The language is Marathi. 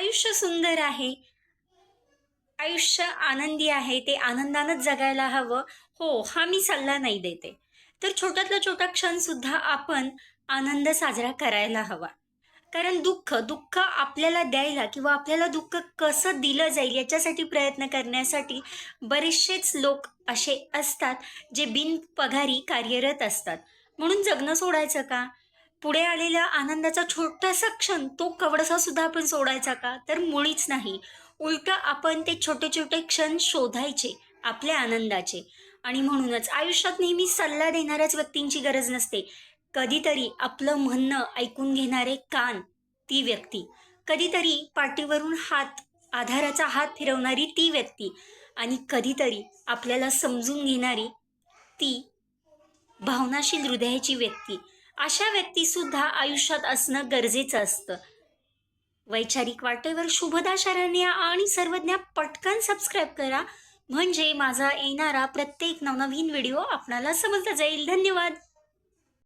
आयुष्य सुंदर आहे. आयुष्य आनंदी आहे. ते आनंदानंच जगायला हवं. हो हा मी सल्ला नाही देते. तर छोट्यातला छोटा क्षणसुद्धा आपण आनंद साजरा करायला हवा. कारण दुःख दुःख आपल्याला द्यायला किंवा आपल्याला दुःख कसं दिलं जाईल याच्यासाठी प्रयत्न करण्यासाठी बरेचसेच लोक असे असतात जे बिनपगारी कार्यरत असतात. म्हणून जगणं सोडायचं का? पुढे आलेल्या आनंदाचा छोटासा क्षण तो कवडसा सुद्धा आपण सोडायचा का? तर मुळीच नाही. उलट आपण ते छोटे छोटे क्षण शोधायचे आपल्या आनंदाचे. आणि म्हणूनच आयुष्यात नेहमी सल्ला देणाऱ्याच व्यक्तींची गरज नसते. कधीतरी आपलं म्हणणं ऐकून घेणारे कान ती व्यक्ती. कधीतरी पाठीवरून हात आधाराचा हात फिरवणारी ती व्यक्ती. आणि कधीतरी आपल्याला समजून घेणारी ती भावनाशील हृदयाची व्यक्ती. अशा व्यक्तीसुद्धा आयुष्यात असणं गरजेचं असतं. वैचारिक वाटेवर शुभदा शरण्या आणि सर्वज्ञा पटकन सबस्क्राईब करा. म्हणजे माझा येणारा प्रत्येक नवनवीन व्हिडिओ आपणाला समजला जाईल. धन्यवाद!